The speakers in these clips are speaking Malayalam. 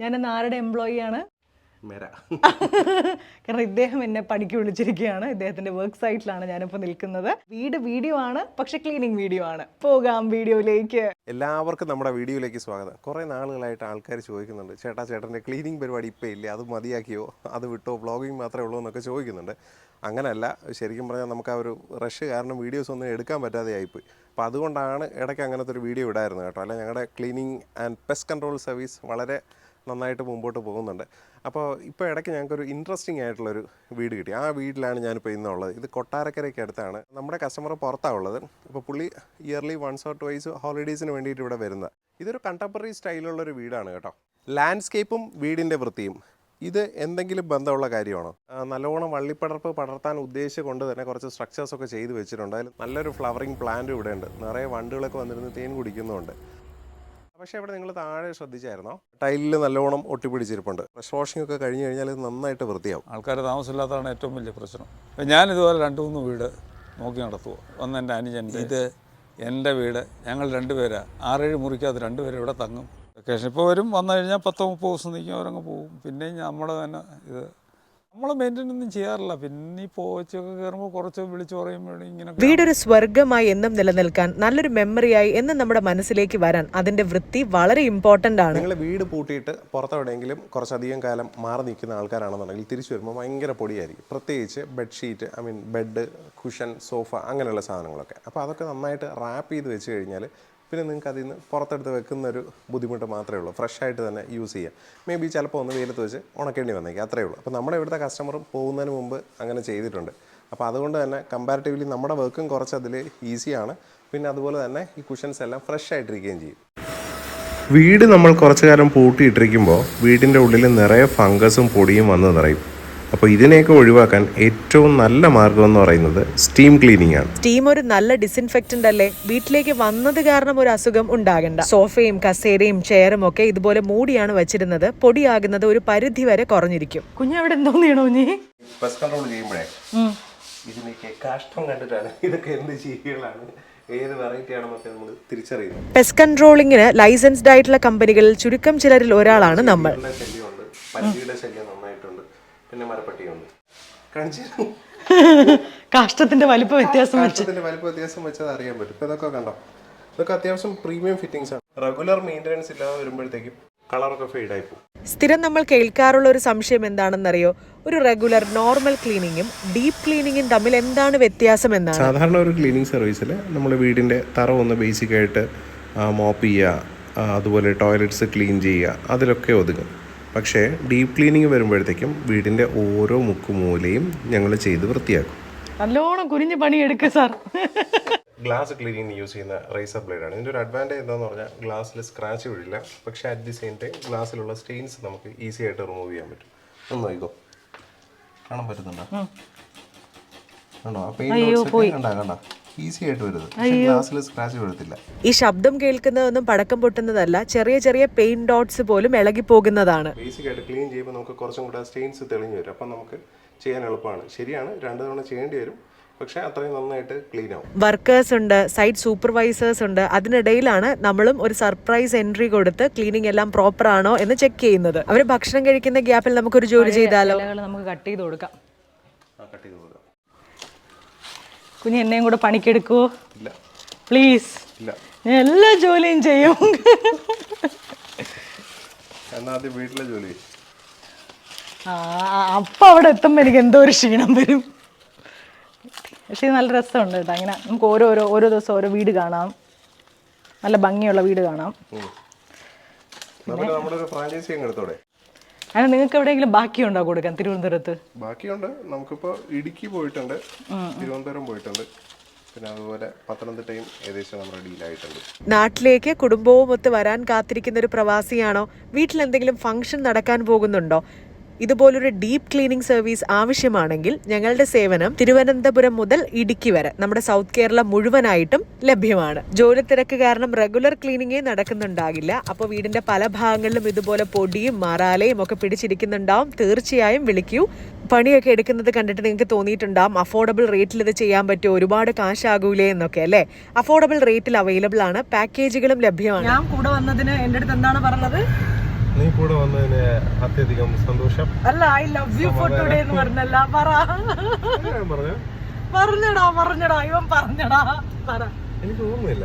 ഞാൻ ഇന്ന് ആരുടെ എംപ്ലോയി ആണ്? കാരണം ഇദ്ദേഹം എന്നെ പണിക്ക് വിളിച്ചിരിക്കുകയാണ്. ഇദ്ദേഹത്തിന്റെ വർക്ക് സൈറ്റിലാണ് ഞാനിപ്പോൾ നിൽക്കുന്നത്. വീട് വീഡിയോ ആണ് പക്ഷെ ക്ലീനിങ് വീഡിയോ ആണ്. പോകാം വീഡിയോയിലേക്ക്. എല്ലാവർക്കും നമ്മുടെ വീഡിയോയിലേക്ക് സ്വാഗതം. കുറെ നാളുകളായിട്ട് ആൾക്കാർ ചോദിക്കുന്നുണ്ട് ചേട്ടാ ചേട്ടന്റെ ക്ലീനിങ് പരിപാടി ഇപ്പം ഇല്ലേ? അത് മതിയാക്കിയോ? അത് വിട്ടോ? വ്ളോഗിങ് മാത്രമേ ഉള്ളൂ എന്നൊക്കെ ചോദിക്കുന്നുണ്ട്. അങ്ങനല്ല ശരിക്കും പറഞ്ഞാൽ നമുക്ക് ആ ഒരു റഷ് കാരണം വീഡിയോസ് ഒന്നും എടുക്കാൻ പറ്റാതെ ആയിപ്പോയി. അപ്പോൾ അതുകൊണ്ടാണ് ഇടയ്ക്ക് അങ്ങനത്തെ ഒരു വീഡിയോ ഇടായിരുന്നു കേട്ടോ. അല്ല ഞങ്ങളുടെ cleaning and pest control service വളരെ നന്നായിട്ട് മുമ്പോട്ട് പോകുന്നുണ്ട്. അപ്പോൾ ഇപ്പോൾ ഇടയ്ക്ക് ഞങ്ങൾക്കൊരു ഇൻട്രസ്റ്റിംഗ് ആയിട്ടുള്ളൊരു വീട് കിട്ടി. ആ വീട്ടിലാണ് ഞാനിപ്പോൾ ഇന്നുള്ളത് ഇത് കൊട്ടാരക്കരയ്ക്ക് അടുത്താണ്. നമ്മുടെ കസ്റ്റമർ പുറത്താണ് ഉള്ളത്. അപ്പോൾ പുള്ളി ഇയർലി വൺസ് ഓർ ട്വൈസ് ഹോളിഡേയ്സിന് വേണ്ടിയിട്ട് ഇവിടെ വരുന്നത് ഇതൊരു കണ്ടംപററി സ്റ്റൈലുള്ളൊരു വീടാണ് കേട്ടോ. ലാൻഡ്സ്കേപ്പും വീടിന്റെ വൃത്തിയും. ഇത് എന്തെങ്കിലും ബന്ധമുള്ള കാര്യമാണോ? നല്ലോണം വള്ളിപ്പടർപ്പ് പടർത്താൻ ഉദ്ദേശിച്ച് കൊണ്ട് തന്നെ കുറച്ച് സ്ട്രക്ചേഴ്സ് ഒക്കെ ചെയ്ത് വെച്ചിട്ടുണ്ട്. അതിൽ നല്ലൊരു ഫ്ലവറിങ് പ്ലാന്റ് ഇവിടെ ഉണ്ട്. നിറയെ വണ്ടുകളൊക്കെ വന്നിരുന്ന് തേൻ കുടിക്കുന്നുമുണ്ട്. പക്ഷേ ഇവിടെ നിങ്ങൾ താഴെ ശ്രദ്ധിച്ചായിരുന്നോ? ടൈലിൽ നല്ലോണം ഒട്ടിപ്പിടിച്ചിരിപ്പുണ്ട്. ഫ്രഷ് വാഷിംഗ് ഒക്കെ കഴിഞ്ഞ് കഴിഞ്ഞാൽ ഇത് നന്നായിട്ട് വൃത്തിയാവും. ആൾക്കാർ താമസമില്ലാത്തതാണ് ഏറ്റവും വലിയ പ്രശ്നം. അപ്പം ഞാനിതുപോലെ രണ്ട് മൂന്ന് വീട് നോക്കി നടത്തുമോ ഒന്ന് എന്റെ അനുജന്റെ ഇത് എന്റെ വീട് ഞങ്ങൾ രണ്ടുപേരാ ആറേഴ് മുറിക്കകത്ത് രണ്ടുപേരും ഇവിടെ തങ്ങും. വെക്കേഷൻ ഇപ്പോൾ വരും വന്നു കഴിഞ്ഞാൽ പത്തോ മുപ്പത് ദിവസം നിൽക്കും അവരങ്ങ് പോകും പിന്നെ നമ്മൾ തന്നെ ഇത് നമ്മൾ മെയിന്റെയിൻ ഒന്നും ചെയ്യാറില്ല. പിന്നെ ഈ പോച്ചൊക്കെ കയറുമ്പോൾ കുറച്ച് വിളിച്ചു പറയുമ്പോൾ ഇങ്ങനെ വീടൊരു സ്വർഗമായി എന്നും നിലനിൽക്കാൻ നല്ലൊരു മെമ്മറിയായി എന്നും നമ്മുടെ മനസ്സിലേക്ക് വരാൻ അതിന്റെ വൃത്തി വളരെ ഇമ്പോർട്ടന്റ് ആണ്. നിങ്ങൾ വീട് പൂട്ടിയിട്ട് പുറത്തെവിടെയെങ്കിലും കുറച്ചധികം കാലം മാറി നിൽക്കുന്ന ആൾക്കാരാണെന്നുണ്ടെങ്കിൽ തിരിച്ചു വരുമ്പോൾ ഭയങ്കര പൊടിയായിരിക്കും. പ്രത്യേകിച്ച് bedsheet I mean bed cushion sofa അങ്ങനെയുള്ള സാധനങ്ങളൊക്കെ. അപ്പോൾ അതൊക്കെ നന്നായിട്ട് റാപ്പ് ചെയ്ത് വെച്ച് കഴിഞ്ഞാൽ പിന്നെ നിങ്ങൾക്ക് അതിൽ നിന്ന് പുറത്തെടുത്ത് വെക്കുന്ന ഒരു ബുദ്ധിമുട്ട് മാത്രമേ ഉള്ളൂ. ഫ്രഷ് ആയിട്ട് തന്നെ യൂസ് ചെയ്യാം. മേ ബി ചിലപ്പോൾ ഒന്ന് വെയിലത്ത് വെച്ച് ഉണക്കേണ്ടി വന്നേക്കാം. അത്രയേ ഉള്ളൂ. അപ്പോൾ നമ്മുടെ ഇവിടുത്തെ കസ്റ്റമറും പോകുന്നതിന് മുമ്പ് അങ്ങനെ ചെയ്തിട്ടുണ്ട്. അപ്പോൾ അതുകൊണ്ട് തന്നെ കമ്പാരിറ്റീവ്ലി നമ്മുടെ വർക്കും കുറച്ച് അതിൽ ഈസിയാണ് പിന്നെ അതുപോലെ തന്നെ ഈ കുഷൻസ് എല്ലാം ഫ്രഷ് ആയിട്ടിരിക്കുകയും ചെയ്യും. വീട് നമ്മൾ കുറച്ചു കാലം പൂട്ടിയിട്ടിരിക്കുമ്പോൾ വീടിന്റെ ഉള്ളിൽ നിറയെ ഫംഗസും പൊടിയും വന്ന് നിറയും. അപ്പോൾ ഇതിനെയൊക്കെ ഒഴിവാക്കാൻ ഏറ്റവും നല്ല മാർഗം എന്ന് പറയുന്നത് സ്റ്റീം ക്ലീനിങ് ആണ്. സ്റ്റീം ഒരു നല്ല ഡിസിൻഫെക്റ്റന്റ് അല്ലേ? വീട്ടിലേക്ക് വന്നത് കാരണം ഒരു അസുഖം ഉണ്ടാകണ്ട. സോഫയും കസേരയും ചെയറും ഒക്കെ ഇതുപോലെ മൂടിയാണ് വെച്ചിരുന്നത്. പൊടിയാകുന്നത് ഒരു പരിധി വരെ കുറഞ്ഞിരിക്കും. കുഞ്ഞവിടെ എന്തോ നീണോ നീ പെസ്റ്റ് കൺട്രോൾ ചെയ്യുമ്പോഴേ ഇതിനൊക്കെ കഷ്ടം കണ്ടിട്ടാണ് ഇതൊക്കെ എന്ത് ജീവികളാണ് ഏത് നമ്മൾ തിരിച്ചറിയുന്നത് പെസ്റ്റ് കൺട്രോളിങ്ങിന് ലൈസൻസ്ഡ് ആയിട്ടുള്ള കമ്പനികളിൽ ചുരുക്കം ചിലരിൽ ഒരാളാണ് നമ്മൾ. ശല്യം നന്നായിട്ടുണ്ട്. പിന്നെ മരപ്പട്ടിയുണ്ട്. കാണിച്ചു കാഷ്ടത്തിന്റെ വലിപ്പ വ്യത്യാസം കാഷ്ടത്തിന്റെ വലിപ്പ വ്യത്യാസം വെച്ചത് അറിയാൻ പറ്റും. ഇപ്പൊ ഇതൊക്കെ കണ്ടോ? ഇതൊക്കെ അത്യാവശ്യം പ്രീമിയം ഫിറ്റിംഗ്സ് ആണ്. റെഗുലർ മെയിന്റെനൻസ് ഇല്ലാതെ വരുമ്പോഴത്തേക്കും കളറൊക്കെ ഫെയ്ഡ് ആയി പോകും. സ്ഥിരം നമ്മൾ കേൾക്കാറുള്ള ഒരു സംശയം എന്താണെന്നറിയോ? ഒരു റെഗുലർ നോർമൽ ക്ലീനിങ്ങും ഡീപ് ക്ലീനിങ്ങും തമ്മിൽ എന്താണ് വ്യത്യാസം എന്നാണ്? സാധാരണ ഒരു ക്ലീനിങ് സർവീസിൽ നമ്മൾ വീടിന്റെ തറ ഒന്ന് ബേസിക് ആയിട്ട് മോപ്പ് ചെയ്യുക അതുപോലെ ടോയ്ലറ്റ്സ് ക്ലീൻ ചെയ്യുക അതിലൊക്കെ ഒതുങ്ങും. പക്ഷേ ഡീപ് ക്ലീനിങ് വരുമ്പോഴത്തേക്കും വീടിന്റെ ഓരോ മുക്കുമൂലയും ഞങ്ങൾ ചെയ്ത് വൃത്തിയാക്കും. നല്ലോണം കുനിഞ്ഞ് പണിയെടുക്കുക സാർ. ഗ്ലാസ് ക്ലീനിങ് യൂസ് ചെയ്യുന്ന റേസർ ആണ്. ഇതിന്റെ ഒരു അഡ്വാന്റേജ് എന്താണെന്ന് പറഞ്ഞാൽ ഗ്ലാസ്സിൽ സ്ക്രാച്ച് വീഴില്ല പക്ഷേ അറ്റ് ദി സെയിം ടൈം ഗ്ലാസ്സിലുള്ള സ്റ്റെയിൻസ് നമുക്ക് ഈസി ആയിട്ട് റിമൂവ് ചെയ്യാൻ പറ്റും. ഒന്ന് നോക്കിക്കോ. കാണാൻ പറ്റുന്നുണ്ടോ? കണ്ടോ? ആ ഈ കണ്ടോ കണ്ടാ. ഈസി ആയിട്ട് വരുന്നത്. ഗ്ലാസ്സിൽ സ്ക്രാച്ച് വീഴത്തില്ല ഈ ശബ്ദം കേൾക്കുന്നതൊന്നും പടക്കം പൊട്ടുന്നതല്ല ചെറിയ ചെറിയ പെയിൻ ഡോട്ട്സ് പോലും ഇളകി പോകുന്നതാണ് ബേസിക് ആയിട്ട് ക്ലീൻ ചെയ്യുമ്പോൾ നമുക്ക് കുറച്ചും കൂടെ സ്റ്റെയിൻസ് തെളിഞ്ഞു വരും. അപ്പം നമുക്ക് ചെയ്യാൻ എളുപ്പമാണ്. ശരിയാണ് രണ്ട് തവണ ചെയ്യേണ്ടി വരും. പക്ഷേ അത്രയും നന്നായിട്ട് ക്ലീൻ ആവും. വർക്കേഴ്സ് ഉണ്ട് സൈറ്റ് സൂപ്പർവൈസേഴ്സ് ഉണ്ട്. അതിനിടയിലാണ് നമ്മളും ഒരു സർപ്രൈസ് എൻട്രി കൊടുത്ത് ക്ലീനിങ് എല്ലാം പ്രോപ്പർ ആണോ എന്ന് ചെക്ക് ചെയ്യുന്നത്. അവർ ഭക്ഷണം കഴിക്കുന്ന ഗ്യാപ്പിൽ നമുക്ക് ഒരു ജോലി ചെയ്താലോ? നമുക്ക് കട്ട് ചെയ്ത് കൊടുക്കാം. ആ കട്ട് ചെയ്ത് കൊടുക്കാം. കുഞ്ഞ് എന്നെയും കൂടെ പണിക്കെടുക്കുവോ ഇല്ല. പ്ലീസ് ഞാൻ എല്ലാ ജോലിയും ചെയ്യും. വീട്ടിലെ ജോലി. അപ്പം അവിടെ എത്തുമ്പോൾ എനിക്ക് എന്തോ ഒരു ക്ഷീണം വരും. പക്ഷേ ഇത് നല്ല രസമുണ്ട് കേട്ടോ. അങ്ങനെ നമുക്ക് ഓരോരോ ഓരോ ഓരോ ദിവസം ഓരോ വീട് കാണാം. നല്ല ഭംഗിയുള്ള വീട് കാണാം. അങ്ങനെ നിങ്ങൾക്ക് എവിടെയെങ്കിലും ബാക്കിയുണ്ടോ കൊടുക്കാൻ തിരുവനന്തപുരത്ത്? ബാക്കിയുണ്ട്. നമുക്കിപ്പോൾ ഇടുക്കി പോയിട്ടുണ്ട്. തിരുവനന്തപുരം പോയിട്ടുണ്ട്. പിന്നെ അതുപോലെ പത്തനംതിട്ടയും ഏകദേശം നമ്മുടെ ഡീലായിട്ടുണ്ട് നാട്ടിലേക്ക് കുടുംബവും ഒത്ത് വരാൻ കാത്തിരിക്കുന്ന ഒരു പ്രവാസിയാണോ? വീട്ടിൽ എന്തെങ്കിലും ഫംഗ്ഷൻ നടക്കാൻ പോകുന്നുണ്ടോ? ഇതുപോലൊരു ഡീപ് ക്ലീനിംഗ് സർവീസ് ആവശ്യമാണെങ്കിൽ ഞങ്ങളുടെ സേവനം തിരുവനന്തപുരം മുതൽ ഇടുക്കി വരെ നമ്മുടെ സൗത്ത് കേരള മുഴുവനായിട്ടും ലഭ്യമാണ്. ജോലി തിരക്ക് കാരണം റെഗുലർ ക്ലീനിങ്ങേ നടക്കുന്നുണ്ടാകില്ല. അപ്പോൾ വീടിന്റെ പല ഭാഗങ്ങളിലും ഇതുപോലെ പൊടിയും മറാലയും ഒക്കെ പിടിച്ചിരിക്കുന്നുണ്ടാവും. തീർച്ചയായും വിളിക്കൂ. പണിയൊക്കെ എടുക്കുന്നത് കണ്ടിട്ട് നിങ്ങൾക്ക് തോന്നിയിട്ടുണ്ടാവും അഫോർഡബിൾ റേറ്റിൽ ഇത് ചെയ്യാൻ പറ്റുമോ? ഒരുപാട് കാശാകൂലേ എന്നൊക്കെ അല്ലേ? അഫോർഡബിൾ റേറ്റിൽ അവൈലബിൾ ആണ്. പാക്കേജുകളും ലഭ്യമാണ്. ഞാൻ കൂടെ വന്നതിന് എന്റെ അടുത്ത് എന്താണ് പറഞ്ഞത്? നീ കൂടെ വന്നതിന് അത്യധികം സന്തോഷം. അല്ല I love you for today എന്ന് പറഞ്ഞല്ല പറ. പറഞ്ഞു? പറഞ്ഞടാ പറഞ്ഞടാ ഇവൻ പറഞ്ഞടാ. പറ. എനിക്ക് ഓർമ്മയില്ല.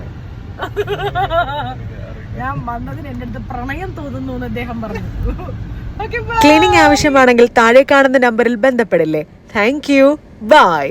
ഞാൻ വന്നതിന് എന്റെ അടുത്ത് പ്രണയം തോന്നുന്നു എന്ന് അദ്ദേഹം പറഞ്ഞു. ക്ലീനിങ് ആവശ്യമാണെങ്കിൽ താഴെ കാണുന്ന നമ്പറിൽ ബന്ധപ്പെടില്ലേ. Thank you by